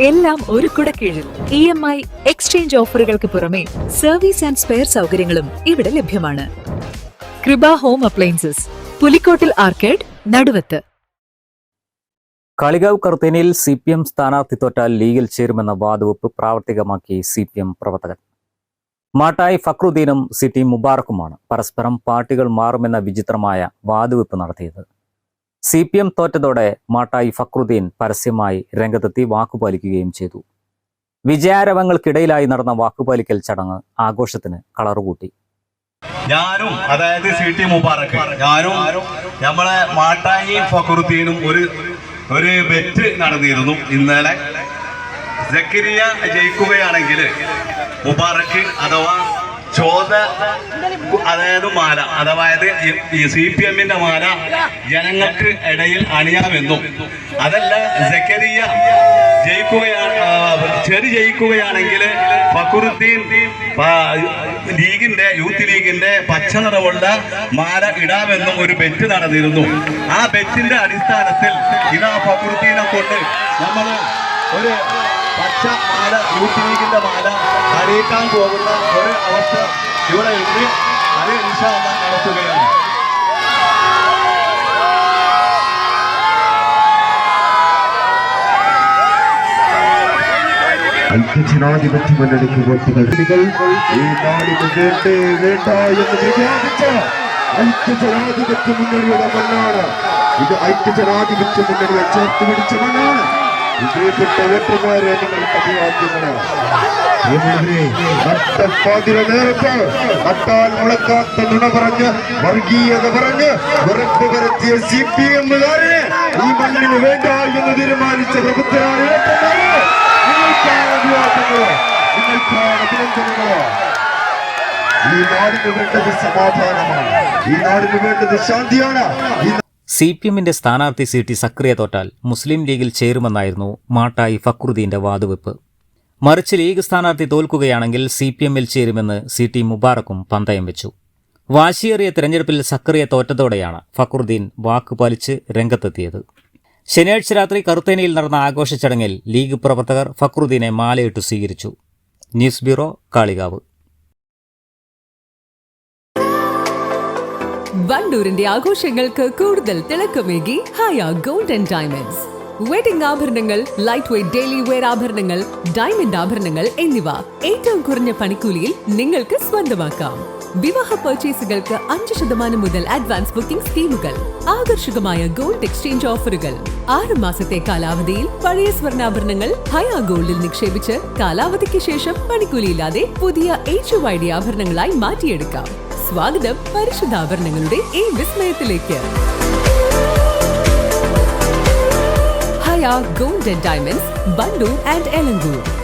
എല്ലാം ഒരു കുടക്കീഴിൽ. ഇ എം ഐ എക്സ്ചേഞ്ച് ഓഫറുകൾക്ക് പുറമെ സർവീസ് ആൻഡ് സ്പെയർ സൗകര്യങ്ങളും ഇവിടെ ലഭ്യമാണ്. Krupa home appliances Pulikkottil arcade Naduvath. Kalikavu കർത്തേനയിൽ C P M സ്ഥാനാർത്ഥി തോറ്റാൽ ലീഗിൽ ചേരുമെന്ന വാതുവെപ്പ് പ്രാവർത്തികമാക്കി സി പി എം പ്രവർത്തകർ മാട്ടായി ഫക്രുദ്ദീനും സിറ്റി മുബാറക്കുമാണ് പരസ്പരം പാർട്ടികൾ മാറുമെന്ന വിചിത്രമായ വാതുവെപ്പ് നടത്തിയത്. സി പി എം തോറ്റതോടെ മാട്ടായി ഫക്രുദ്ദീൻ പരസ്യമായി രംഗത്തെത്തി വാക്കുപാലിക്കുകയും ചെയ്തു. വിജയാരവങ്ങൾക്കിടയിലായി നടന്ന വാക്കുപാലിക്കൽ ചടങ്ങ് ആഘോഷത്തിന് കളറുകൂട്ടി. ഞാനും അതായത് സി ടി മുബാറക്ക് ഞാനും നമ്മളെ മാട്ടായി ഫക്രുദ്ദീനും ഒരു ഒരു ബെറ്റ് നടന്നിരുന്നു ഇന്നലെ. സക്കരിയ ജയിക്കുകയാണെങ്കിൽ മുബാറക്ക് അഥവാ ചോദ അതായത് മാല. അതായത് സി പി എമ്മിന്റെ മാല ജനങ്ങൾക്ക് ഇടയിൽ അണിയാമെന്നും. അതല്ല ജക്കരിയ ജയിക്കുകയാണ് ചെറു ജയിക്കുകയാണെങ്കിൽ ഫക്കുറുദ്ദീൻ ലീഗിന്റെ യൂത്ത് ലീഗിന്റെ പച്ച നിറവുള്ള മാല ഇടാമെന്നും ഒരു ബെറ്റ് നടന്നിരുന്നു. ആ ബെറ്റിന്റെ അടിസ്ഥാനത്തിൽ ഇതാ ഫക്കുറുദ്ദീനെ കൊണ്ട് നമ്മൾ ഒരു പച്ച മാല യൂത്ത് ലീഗിന്റെ മാല അറിയിക്കാൻ പോകുന്ന അവസ്ഥ ഇവിടെ ഉണ്ട് അത് ഇൻഷാ അല്ലാഹ് നടത്തുകയാണ്. ഐക്യജനാധിപത്യ മുന്നണിക്ക് വോട്ടുകൾ. ഈ വേണ്ടേ എന്ന് പ്രഖ്യാപിച്ച മുന്നണിയുടെ മണ്ണാണ്. ഇത് ഐക്യജനാധിപത്യ മുന്നണിയെ ചേർത്ത് പിടിച്ച മണ്ണാണ്. നിങ്ങൾക്ക് നുണ പറഞ്ഞ് വർഗീയത പറഞ്ഞ് ഉറപ്പ് വരുത്തിയ സി പി എമ്മുകാരെ ഈ മണ്ണിന് വേണ്ട എന്ന് തീരുമാനിച്ച പ്രബുദ്ധരായ ഈ നാടിന് വേണ്ടത് സമാധാനമാണ്. ഈ നാടിന് വേണ്ടത് ശാന്തിയാണ്. സി പി എമ്മിന്റെ സ്ഥാനാർത്ഥി സീറ്റ് സക്രിയ തോറ്റാൽ മുസ്ലിം ലീഗിൽ ചേരുമെന്നായിരുന്നു മാട്ടായി ഫക്രുദ്ദീന്റെ വാതുവെപ്പ്. മറിച്ച് ലീഗ് സ്ഥാനാർത്ഥി തോൽക്കുകയാണെങ്കിൽ സി പി എമ്മിൽ ചേരുമെന്ന് സി ടി മുബാറക്കും പന്തയം വെച്ചു. വാശിയേറിയ തെരഞ്ഞെടുപ്പിൽ സക്രിയ തോറ്റതോടെയാണ് ഫക്രുദ്ദീൻ വാക്കുപാലിച്ച് രംഗത്തെത്തിയത്. ശനിയാഴ്ച രാത്രി കറുത്തേനയിൽ നടന്ന ആഘോഷ ചടങ്ങിൽ ലീഗ് പ്രവർത്തകർ ഫക്രുദ്ദീനെ മാലയിട്ടു സ്വീകരിച്ചു. News bureau Kalikavu. വണ്ടൂരിന്റെ ആഘോഷങ്ങൾക്ക് കൂടുതൽ തിളക്കമേകി Haya gold and diamonds wedding ആഭരണങ്ങൾ ലൈറ്റ് വെയ്റ്റ് ഡെയിലി വെയർ ആഭരണങ്ങൾ ഡയമണ്ട് ആഭരണങ്ങൾ എന്നിവ ഏറ്റവും കുറഞ്ഞ പണിക്കൂലിയിൽ നിങ്ങൾക്ക് സ്വന്തമാക്കാം. വിവാഹ പർച്ചേസുകൾക്ക് അഞ്ച് ശതമാനം മുതൽ അഡ്വാൻസ് ബുക്കിംഗ് സ്കീമുകൾ ആകർഷകമായ ഗോൾഡ് എക്സ്ചേഞ്ച് ഓഫറുകൾ ആറ് മാസത്തെ കാലാവധിയിൽ പഴയ സ്വർണാഭരണങ്ങൾ ഹയ ഗോൾഡിൽ നിക്ഷേപിച്ച് കാലാവധിക്ക് ശേഷം പണിക്കൂലിയില്ലാതെ പുതിയ എച്ച് ഐ ഡി ആഭരണങ്ങളായി മാറ്റിയെടുക്കാം. സ്വാഗതം പരിശുദ്ധാഭരണങ്ങളുടെ ഈ വിസ്മയത്തിലേക്ക്. Haya gold and diamonds Wandoor and Elankur.